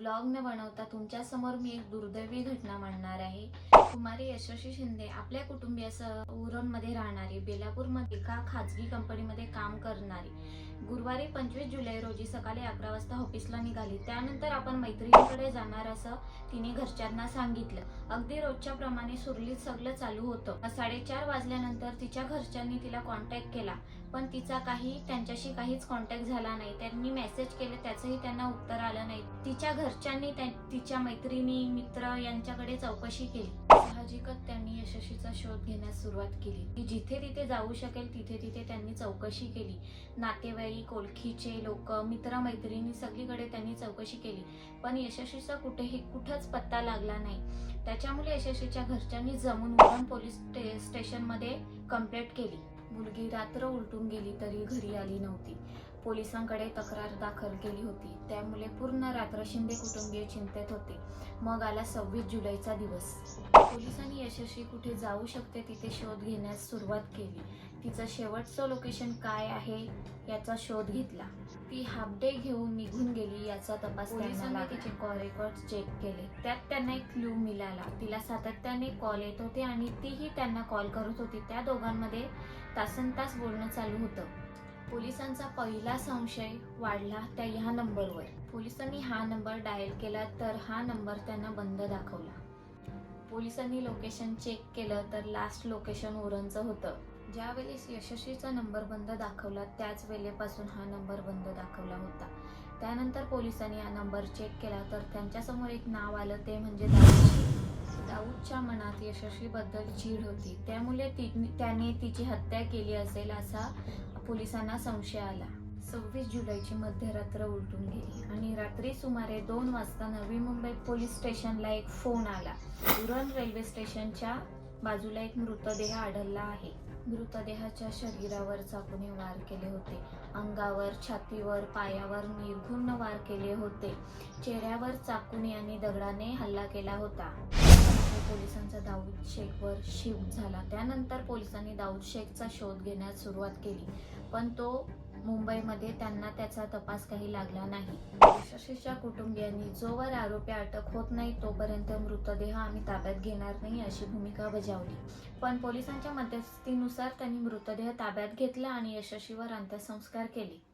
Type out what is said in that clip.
Blog न बनवता तुमच्यासमोर मी एक दुर्दैवी घटना मांडणार आहे. कुमारी यशस्वी शिंदे आपल्या कुटुंबियासह उरणमध्ये राहणारी बेलापूरमध्ये एका खाजगी कंपनीमध्ये काम करणारी. गुरुवारी पंचवीस जुलै रोजी सकाळी अकरा वाजता ऑफिसला निघाली. त्यानंतर आपण मैत्रिणीकडे जाणार असं तिने घरच्यांना सांगितलं. अगदी रोजच्या प्रमाणे सुरलीत सगळं चालू होतं. साडेचार वाजल्यानंतर तिच्या घरच्यांनी तिला कॉन्टॅक्ट केला. पण तिचा काही त्यांच्याशी काहीच कॉन्टॅक्ट झाला नाही. त्यांनी मेसेज केले त्याचंही त्यांना उत्तर आलं नाही. तिच्या घरच्यांनी तिच्या मैत्रिणी मित्र यांच्याकडे चौकशी केली. साहजिकच त्यांनी यशस्वीचा शोध घेण्यास सुरुवात केली. ती जिथे तिथे जाऊ शकेल तिथे तिथे त्यांनी चौकशी केली. नातेवाईक ओळखीचे लोक मित्रमैत्रिणी सगळीकडे त्यांनी चौकशी केली. पण यशस्वीचा कुठेही कुठंच पत्ता लागला नाही. त्याच्यामुळे यशस्वीच्या घरच्यांनी जमून उरण पोलीस स्टे स्टेशनमध्ये कंप्लेंट केली. मुलगी रात्र उलटून गेली तरी घरी आली नव्हती. पोलिसांकडे तक्रार दाखल केली होती. त्यामुळे पूर्ण रात्र शिंदे कुटुंबीय चिंतेत होते. मग आला सव्वीस जुलैचा दिवस. पोलिसांनी यशस्वी कुठे जाऊ शकते तिथे शोध घेण्यास सुरुवात केली. तिचं शेवटचं लोकेशन काय आहे याचा शोध घेतला. ती हाफ डे घेऊन निघून गेली याचा तपास पोलिसांनी तिचे कॉल रेकॉर्ड चेक केले. त्यात त्यांना एक क्लू मिळाला. तिला सातत्याने कॉल येत होते आणि तीही त्यांना कॉल करत होती. त्या दोघांमध्ये तासन तास बोलणं चालू होतं. पोलिसांचा पहिला संशय वाढला त्या ह्या नंबरवर. पोलिसांनी हा नंबर डायल केला तर हा नंबर त्यांना बंद दाखवला. पोलिसांनी लोकेशन चेक केलं तर लास्ट लोकेशन उरणचं होतं. ज्यावेळेस यशस्वीचा नंबर बंद दाखवला त्याच वेळेपासून हा नंबर बंद दाखवला होता. त्यानंतर पोलिसांनी हा नंबर चेक केला तर त्यांच्यासमोर एक नाव आलं ते म्हणजे दादाजी. दाऊदच्या मनात यशस्वीबद्दल चीड होती. त्यामुळे ती त्याने तिची हत्या केली असेल असा पोलिसांना संशय आला. सव्वीस जुलैची मध्यरात्र उलटून गेली आणि रात्री सुमारे दोन वाजता नवी मुंबई पोलीस स्टेशनला एक फोन आला. उरण रेल्वे स्टेशनच्या बाजूला एक मृतदेह आढळला आहे. मृतदेहाच्या शरीरावर चाकूने वार केले होते. अंगावर छातीवर पायावर निर्घुण वार केले होते. चेहऱ्यावर चाकूने आणि दगडाने हल्ला केला होता. पोलिसांचा दाऊद शेखवर शिफ्ट झाला. त्यानंतर पोलिसांनी दाऊद शेखचा शोध घेण्यास सुरुवात केली. पण तो मुंबईमध्ये त्यांना त्याचा तपास काही लागला नाही. शशीच्या कुटुंबियांनी जोवर आरोपी अटक होत नाही तोपर्यंत मृतदेह आम्ही ताब्यात घेणार नाही अशी भूमिका बजावली. पण पोलिसांच्या मध्यस्थीनुसार त्यांनी मृतदेह ताब्यात घेतला आणि यशस्वीवर अंत्यसंस्कार केले.